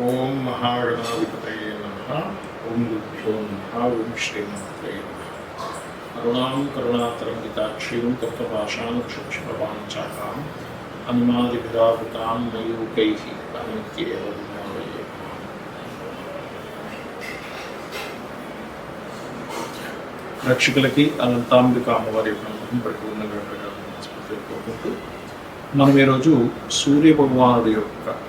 ఓం మహాగణాధిపతయే నమ ఓం గురుభ్యో నమ ఓం శ్రీమాత్రే నమ కరుణాం కరుణాతరంగితాక్షీం కర్తపాషాం క్షుక్షపవాంచాకాం అనుమాదిభిరావృతాం మయూకై అనిత్యేవ విజ్ఞానయే రక్షకులకి అనంతాంబిక అమ్మవారి యొక్క అనుగ్రహం పరిపూర్ణంగా కలగాలని కోరుకుంటూ మనం ఈరోజు సూర్య భగవానుడి యొక్క మార్పు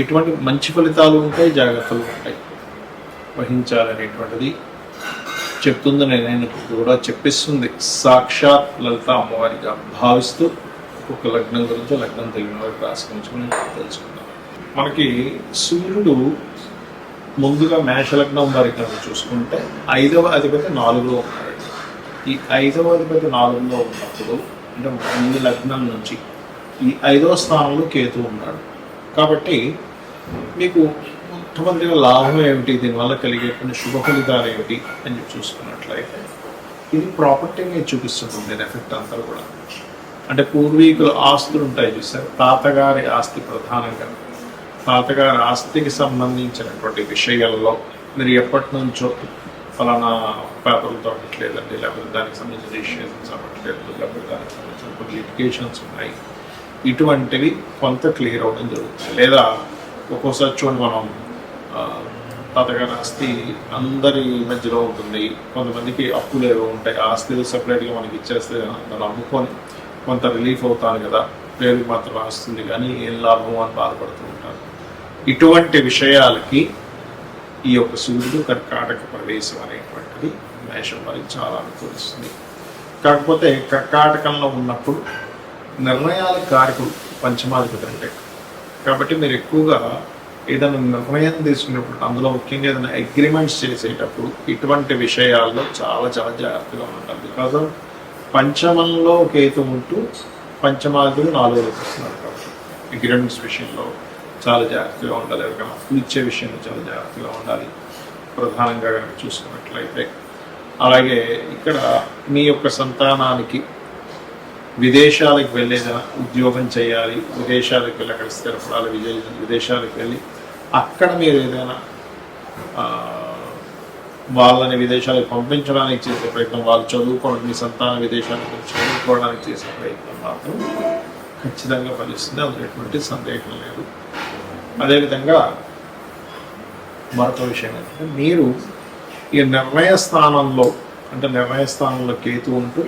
ఎటువంటి మంచి ఫలితాలు ఉంటాయి జాగ్రత్తలు ఉంటాయి. వహించాలనేటువంటిది చెప్తుందని నేను కూడా చెప్పిస్తుంది. సాక్షాత్ లలిత అమ్మవారిగా భావిస్తూ ఒక లగ్నం గురించి లగ్నం తెలియని వారికి రాసి తెలుసుకుందాం. మనకి సూర్యుడు ముందుగా మేషలగ్నం వారికి కనుక చూసుకుంటే ఐదవ అధిపతి నాలుగులో ఉన్నారండి ఈ ఐదవ అధిపతి నాలుగులో ఉన్నప్పుడు అంటే ముందు లగ్నం నుంచి ఈ ఐదవ స్థానంలో కేతు ఉన్నాడు. కాబట్టి మీకు మొట్టమొదటిగా లాభం ఏమిటి? దీనివల్ల కలిగేటువంటి శుభ ఫలితాలు ఏమిటి? అని చూసుకున్నట్లయితే ఇది ప్రాపర్టీ మీద చూపిస్తుంది దీని ఎఫెక్ట్ అంతా కూడా. అంటే పూర్వీకుల ఆస్తులు ఉంటాయి చూసారు తాతగారి ఆస్తి ప్రధానంగా. తాతగారి ఆస్తికి సంబంధించినటువంటి విషయాల్లో మీరు ఎప్పటి నుంచో ఫలానా పేపర్లతో అవ్వట్లేదండి లేకపోతే దానికి సంబంధించిన రిజిస్ట్రేషన్స్ అవ్వట్లేదు లేకపోతే దానికి సంబంధించిన కొన్ని లిటిగేషన్స్ ఉన్నాయి. ఇటువంటివి కొంత క్లియర్ అవ్వడం జరుగుతుంది. లేదా ఒక్కోసారి చూడండి మనం తాతగారి ఆస్తి అందరి మధ్యలో ఉంటుంది. కొంతమందికి అప్పులు ఏవో ఉంటాయి. ఆ ఆస్తులు సపరేట్గా మనకి ఇచ్చేస్తే దాన్ని అమ్ముకొని కొంత రిలీఫ్ అవుతాను కదా. పేరు మాత్రం రాస్తుంది కానీ ఏం లాభం అని బాధపడుతూ ఉంటారు. ఇటువంటి విషయాలకి ఈ యొక్క సూర్యుడు కర్కాటక ప్రవేశం అనేటువంటిది మేషం వారికి చాలా అనుకూలిస్తుంది. కాకపోతే కర్కాటకంలో ఉన్నప్పుడు నిర్ణయాల కారకుడు పంచమాధిపతి అంటే కాబట్టి మీరు ఎక్కువగా ఏదైనా నిర్ణయం తీసుకునేప్పుడు అందులో ముఖ్యంగా ఏదైనా అగ్రిమెంట్స్ చేసేటప్పుడు ఇటువంటి విషయాల్లో చాలా చాలా జాగ్రత్తగా ఉండాలి. బికాజ్ పంచమంలో కేతు ఉంటూ పంచమాధిపతి నాలుగు వస్తున్నారు కాబట్టి అగ్రిమెంట్స్ విషయంలో చాలా జాగ్రత్తగా ఉండాలి. ఎవరికైనా అప్పులు ఇచ్చే విషయంలో చాలా జాగ్రత్తగా ఉండాలి. ప్రధానంగా కనుక చూసుకున్నట్లయితే. అలాగే ఇక్కడ మీ యొక్క సంతానానికి విదేశాలకు వెళ్ళేదా ఉద్యోగం చేయాలి విదేశాలకు వెళ్ళి అక్కడ స్థిరపడాలి విజయ విదేశాలకు వెళ్ళి అక్కడ మీరు ఏదైనా వాళ్ళని విదేశాలకు పంపించడానికి చేసే ప్రయత్నం వాళ్ళు చదువుకోవడం మీ సంతాన విదేశాలకు వెళ్ళి చదువుకోవడానికి చేసే ప్రయత్నం మాత్రం ఖచ్చితంగా ఫలిస్తుంది. అందులో ఎటువంటి సందేహం లేదు. అదేవిధంగా మరొక విషయం ఏంటంటే మీరు ఈ నిర్ణయ స్థానంలో అంటే నిర్ణయ స్థానంలో కేతు ఉంటూ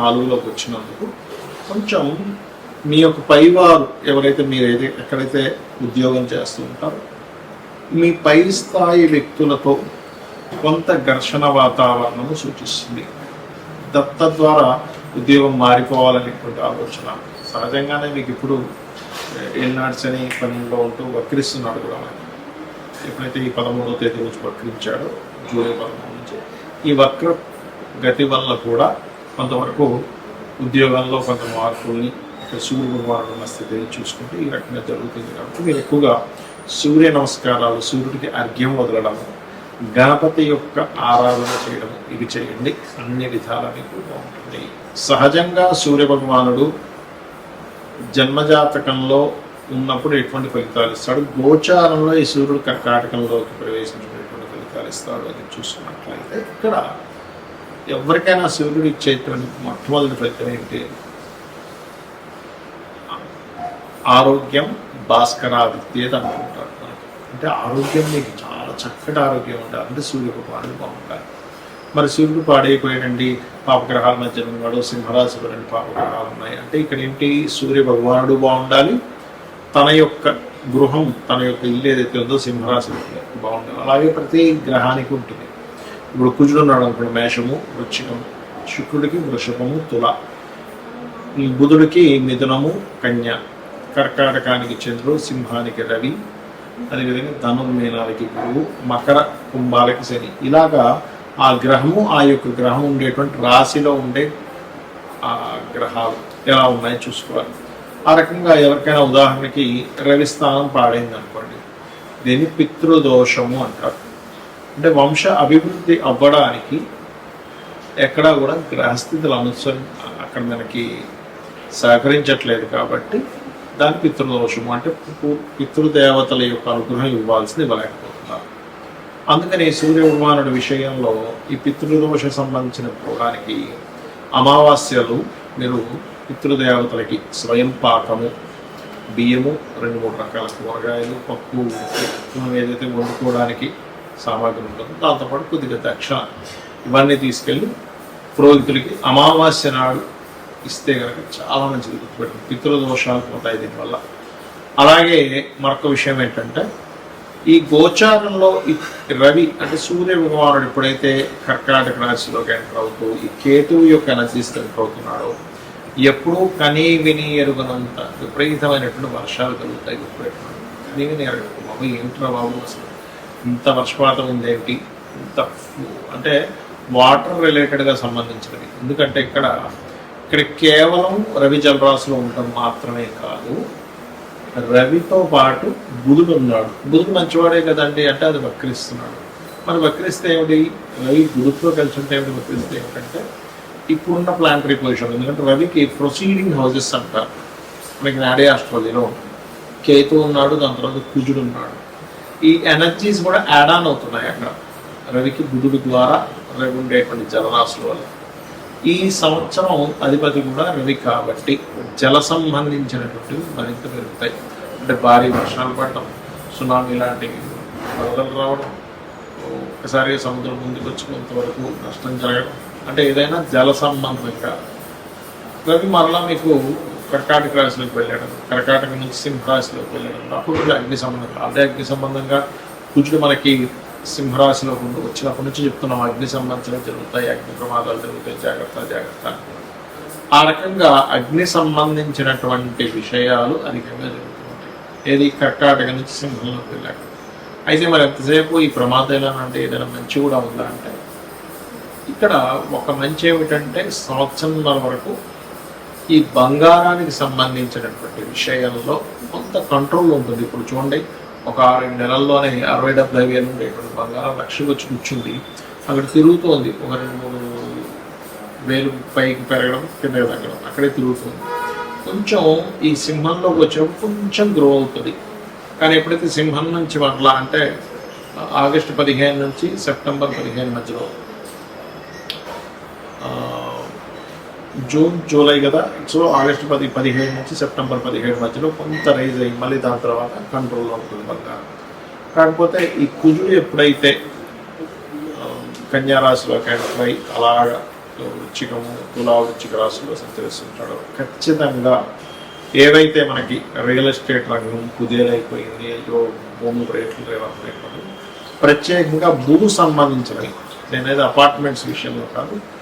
నాలుగులోకి వచ్చినందుకు కొంచెం మీ యొక్క పైవారు ఎవరైతే మీరు ఏదైతే ఎక్కడైతే ఉద్యోగం చేస్తూ ఉంటారో మీ పై స్థాయి వ్యక్తులతో కొంత ఘర్షణ వాతావరణము సూచిస్తుంది. దత్త ద్వారా ఉద్యోగం మారిపోవాలనేటువంటి ఆలోచన. సహజంగానే మీకు ఇప్పుడు ఏనాడ్స్ అని పనిలో ఉంటూ వక్రిస్తున్నాడు కూడా ఎప్పుడైతే ఈ పదమూడవ తేదీ నుంచి వక్రించాడో జూలై పదమూడు నుంచి ఈ వక్ర గతి వల్ల కూడా కొంతవరకు ఉద్యోగాల్లో కొంత మార్పుల్ని ఇక్కడ సూర్యుడు ఉన్న స్థితిని చూసుకుంటే ఈ రకంగా జరుగుతుంది కాబట్టి మీరు ఎక్కువగా సూర్య నమస్కారాలు సూర్యుడికి అర్ఘ్యం వదలడం గణపతి యొక్క ఆరాధన చేయడం ఇవి చేయండి. అన్ని విధాల మీకు బాగుంటుంది సహజంగా సూర్య భగవానుడు జన్మజాతకంలో ఉన్నప్పుడు ఎటువంటి ఫలితాలు ఇస్తాడు? గోచారంలో ఈ సూర్యుడు కర్కాటకంలోకి ప్రవేశించినటువంటి ఫలితాలు ఇస్తాడు? అని చూసుకున్నట్లయితే ఇక్కడ ఎవరికైనా సూర్యుడు ఇచ్చేటువంటి మొట్టమొదటి ఫలితం ఏంటి? ఆరోగ్యం భాస్కరాదిత్యేది అనుకుంటారు అంటే ఆరోగ్యం మీకు చాలా చక్కటి ఆరోగ్యం ఉండాలి అంటే సూర్య పాడు బాగుండాలి మరి సూర్యుడు పాడైపోయాడండి. పాపగ్రహాల మధ్య ఉన్నాడు. సింహరాశిలో రెండు పాపగ్రహాలు ఉన్నాయి. అంటే ఇక్కడ ఏంటి? సూర్య భగవానుడు బాగుండాలి. తన యొక్క గృహం తన యొక్క ఇల్లు ఏదైతే ఉందో సింహరాశి బాగుండాలి. అలాగే ప్రతి గ్రహానికి ఉంటుంది. ఇప్పుడు కుజుడు ఉన్నాడు అనుకోండి మేషము వృచ్చికము శుక్రుడికి వృషభము తుల. ఈ బుధుడికి మిథునము కన్య. కర్కాటకానికి చంద్రుడు సింహానికి రవి. అదేవిధంగా ధనుర్మీనాలకి గురువు మకర కుంభాలకి శని. ఇలాగా ఆ గ్రహము ఆ యొక్క గ్రహం ఉండేటువంటి రాశిలో ఉండే ఆ గ్రహాలు ఎలా ఉన్నాయో చూసుకోవాలి. ఆ రకంగా ఎవరికైనా ఉదాహరణకి రవి స్థానం పాడైంది అనుకోండి దీన్ని పితృదోషము అంటారు. అంటే వంశ అభివృద్ధి అవ్వడానికి ఎక్కడా కూడా గ్రహస్థితులు అనుసరి అక్కడ మనకి సహకరించట్లేదు కాబట్టి దాని పితృదోషము అంటే పితృదేవతల యొక్క అనుగ్రహం ఇవ్వాల్సింది ఇవ్వలేకపోతున్నారు. అందుకని సూర్యభగవానుడి విషయంలో ఈ పితృదోష సంబంధించిన పోవడానికి అమావాస్యలు మీరు పితృదేవతలకి స్వయం పాకము బియ్యము రెండు మూడు రకాల కూరగాయలు పప్పు మనం ఏదైతే వండుకోవడానికి సామాగ్రి ఉంటుంది. దాంతోపాటు కొద్దిగా దక్షిణ ఇవన్నీ తీసుకెళ్ళి పురోహితులకి అమావాస్య నాడు ఇస్తే కనుక చాలా మంచిది గుర్తుపెట్టింది పితృదోషాలు పోతాయి దీనివల్ల. అలాగే మరొక విషయం ఏంటంటే ఈ గోచారంలో రవి అంటే సూర్య భగవానుడు ఎప్పుడైతే కర్కాటక రాశిలోకి ఎంటర్ అవుతూ ఈ కేతువు యొక్క ఎనర్జీస్ ఎంటర్ అవుతున్నాడో ఎప్పుడూ కనీ విని ఎరుగనంత విపరీతమైనటువంటి వర్షాలు కలుగుతాయి గుర్తుపెట్టుకున్నాడు కనీ విని ఎరగదు బాబు ఏమిట్రా బాబు అసలు? ఇంత వర్షపాతం ఉంది ఏమిటి ఇంత అంటే వాటర్ రిలేటెడ్గా సంబంధించినవి. ఎందుకంటే ఇక్కడ ఇక్కడ కేవలం రవి జలరాశిలో ఉండటం మాత్రమే కాదు రవితో పాటు బుధుడు ఉన్నాడు. బుధుడు మంచివాడే కదండి అంటే అది వక్రిస్తున్నాడు. మరి వక్రిస్తే ఏమిటి? రవి బుధుడితో కలిసి ఉంటే ఏమిటి వక్రిస్తే ఏమిటంటే ఇప్పుడున్న ప్లాంటరీ పొజిషన్ ఎందుకంటే రవికి ప్రొసీడింగ్ హౌసెస్ అంటారు. మనకి నాడే ఆస్ట్రాలజీలో కేతు ఉన్నాడు దాని తర్వాత కుజుడు ఉన్నాడు. ఈ ఎనర్జీస్ కూడా యాడ్ ఆన్ అవుతున్నాయి అక్కడ. రవికి బుధుడి ద్వారా రవి ఉండేటువంటి జలరాశుల వల్ల. ఈ సంవత్సరం అధిపతి కూడా రవి కాబట్టి జల సంబంధించినటువంటివి మరింత పెరుగుతాయి. అంటే భారీ వర్షాలు పడటం సునామీ లాంటివి వరదలు రావడం ఒకసారి సముద్రం ముందుకు వచ్చి కొంతవరకు నష్టం జరగడం అంటే ఏదైనా జల సంబంధంగా. రవి మరలా మీకు కర్కాటక రాశిలోకి వెళ్ళడం కర్కాటక నుంచి సింహరాశిలోకి వెళ్ళడం అప్పుడు కూడా అగ్ని సంబంధంగా అదే అగ్ని సంబంధంగా కుజుడు మనకి సింహరాశిలో ఉండి వచ్చినప్పటి నుంచి చెప్తున్నాం అగ్ని సంబంధించినవి జరుగుతాయి అగ్ని ప్రమాదాలు జరుగుతాయి జాగ్రత్త జాగ్రత్త ఆ రకంగా అగ్ని సంబంధించినటువంటి విషయాలు అధికంగా జరుగుతుంటాయి. ఏది? కర్కాటక నుంచి సింహంలోకి వెళ్ళాక అయితే మరి ఎంతసేపు ఈ ప్రమాదాలు అంటే ఏదైనా మంచి కూడా ఉందా అంటే ఇక్కడ ఒక మంచి ఏమిటంటే సంవత్సరంన్నర వరకు ఈ బంగారానికి సంబంధించినటువంటి విషయంలో కొంత కంట్రోల్ ఉంటుంది. ఇప్పుడు చూడండి ఒక ఆరు నెలల్లోనే అరవై డెబ్బై వేలు ఉండేటువంటి బంగారం లక్షకు వచ్చి కూర్చుంది. అక్కడ తిరుగుతోంది. ఒక రెండు మూడు వేలు పైకి పెరగడం కిందకి తగ్గడం అక్కడే తిరుగుతుంది. కొంచెం ఈ సింహంలోకి వచ్చినప్పుడు కొంచెం గ్రో అవుతుంది. కానీ ఎప్పుడైతే సింహం నుంచి మరలా అంటే ఆగస్టు పదిహేను నుంచి సెప్టెంబర్ పదిహేను మధ్యలో ఆ, జూన్ జూలై కదా. సో ఆగస్టు పది పదిహేడు నుంచి సెప్టెంబర్ పదిహేడు మధ్యలో కొంత రైజ్ అయ్యి మళ్ళీ దాని తర్వాత కంట్రోల్లో ఉంటుంది బంగారం కాకపోతే ఈ కుజుడు ఎప్పుడైతే కన్యారాశిలో కన్యా అలా అలాగా వృచ్చికము తులా వృచ్చిక రాశిలో సంచరిస్తుంటాడో ఖచ్చితంగా ఏవైతే మనకి రియల్ ఎస్టేట్ రంగం కుదేలైపోయింది అయ్యో భూములు రేట్లు రేవట్లేదు ప్రత్యేకంగా భూ సంబంధించినవి. నేనేది అపార్ట్మెంట్స్ విషయంలో కాదు.